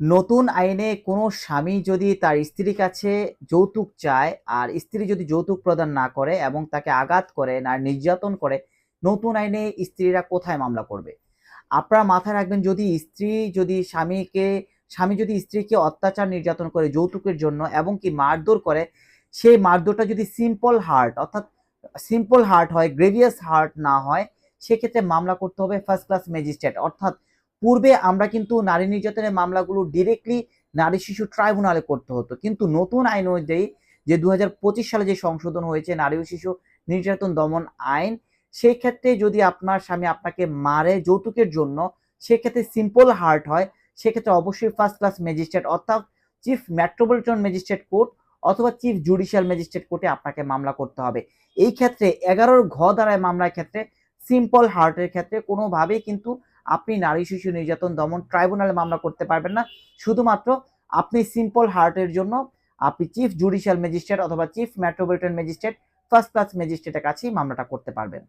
নতুন আইনে কোনো স্বামী যদি তার স্ত্রীর কাছে যৌতুক চায় আর স্ত্রী যদি যৌতুক প্রদান না করে এবং তাকে আঘাত করে না, নির্যাতন করে, নতুন আইনে স্ত্রীরা কোথায় মামলা করবে? আপনারা মাথায় রাখবেন, যদি স্ত্রী যদি স্বামীকে, স্বামী যদি স্ত্রীকে অত্যাচার, নির্যাতন করে যৌতুকের জন্য এবং কি মারধর করে, সেই মারধরটা যদি সিম্পল হার্ট অর্থাৎ সিম্পল হার্ট হয় গ্রেভিয়াস হার্ট না হয়, সেক্ষেত্রে মামলা করতে হবে ফার্স্ট ক্লাস ম্যাজিস্ট্রেট অর্থাৎ পূর্বে আমরা কিন্তু নারী নির্যাতনের মামলাগুলো ডিরেক্টলি নারী শিশু ট্রাইব্যুনালে করতে হতো। কিন্তু নতুন আইন অনুযায়ী যে দু হাজার পঁচিশ সালে যে সংশোধন হয়েছে নারী ও শিশু নির্যাতন দমন আইন সেই ক্ষেত্রে যদি আপনার স্বামী আপনাকে মারে যৌতুকের জন্য, সেক্ষেত্রে সিম্পল হার্ট হয়, সেক্ষেত্রে অবশ্যই ফার্স্ট ক্লাস ম্যাজিস্ট্রেট অর্থাৎ চিফ মেট্রোপলিটন ম্যাজিস্ট্রেট কোর্ট অথবা চিফ জুডিশিয়াল ম্যাজিস্ট্রেট কোর্টে আপনাকে মামলা করতে হবে। এই ক্ষেত্রে এগারোর ঘ দ্বারায় মামলার ক্ষেত্রে সিম্পল হার্টের ক্ষেত্রে কোনোভাবেই কিন্তু আপনি নারী শিশু নির্যাতন দমন ট্রাইব্যুনালে মামলা করতে পারবেন না। শুধুমাত্র আপনি সিম্পল হার্টের জন্য আপনি চিফ জুডিশিয়াল ম্যাজিস্ট্রেট অথবা chief metropolitan magistrate first class ম্যাজিস্ট্রেটের কাছেই মামলাটা করতে পারবেন।